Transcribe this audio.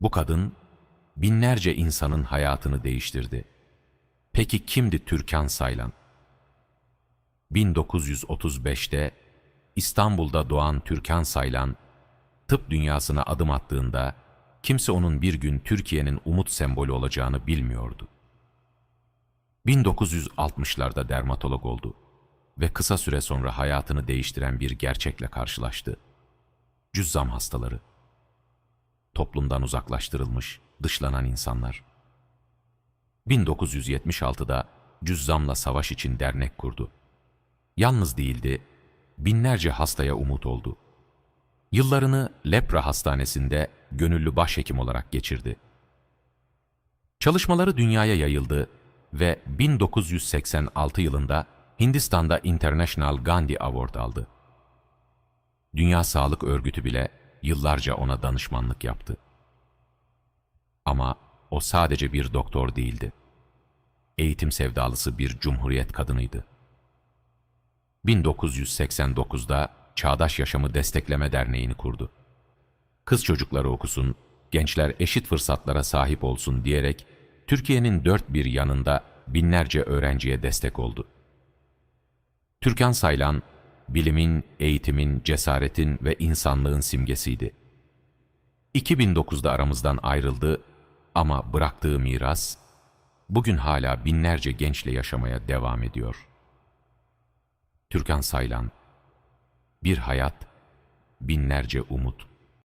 Bu kadın binlerce insanın hayatını değiştirdi. Peki kimdi Türkan Saylan? 1935'te İstanbul'da doğan Türkan Saylan, tıp dünyasına adım attığında kimse onun bir gün Türkiye'nin umut sembolü olacağını bilmiyordu. 1960'larda dermatolog oldu ve kısa süre sonra hayatını değiştiren bir gerçekle karşılaştı. Cüzzam hastaları. Toplumdan uzaklaştırılmış, dışlanan insanlar. 1976'da Cüzzam'la savaş için dernek kurdu. Yalnız değildi, binlerce hastaya umut oldu. Yıllarını Lepra Hastanesi'nde gönüllü başhekim olarak geçirdi. Çalışmaları dünyaya yayıldı ve 1986 yılında Hindistan'da International Gandhi Award aldı. Dünya Sağlık Örgütü bile yıllarca ona danışmanlık yaptı. Ama o sadece bir doktor değildi. Eğitim sevdalısı bir cumhuriyet kadınıydı. 1989'da Çağdaş Yaşamı Destekleme Derneği'ni kurdu. Kız çocukları okusun, gençler eşit fırsatlara sahip olsun diyerek Türkiye'nin dört bir yanında binlerce öğrenciye destek oldu. Türkan Saylan, bilimin, eğitimin, cesaretin ve insanlığın simgesiydi. 2009'da aramızdan ayrıldı ama bıraktığı miras, bugün hala binlerce gençle yaşamaya devam ediyor. Türkan Saylan, bir hayat, binlerce umut.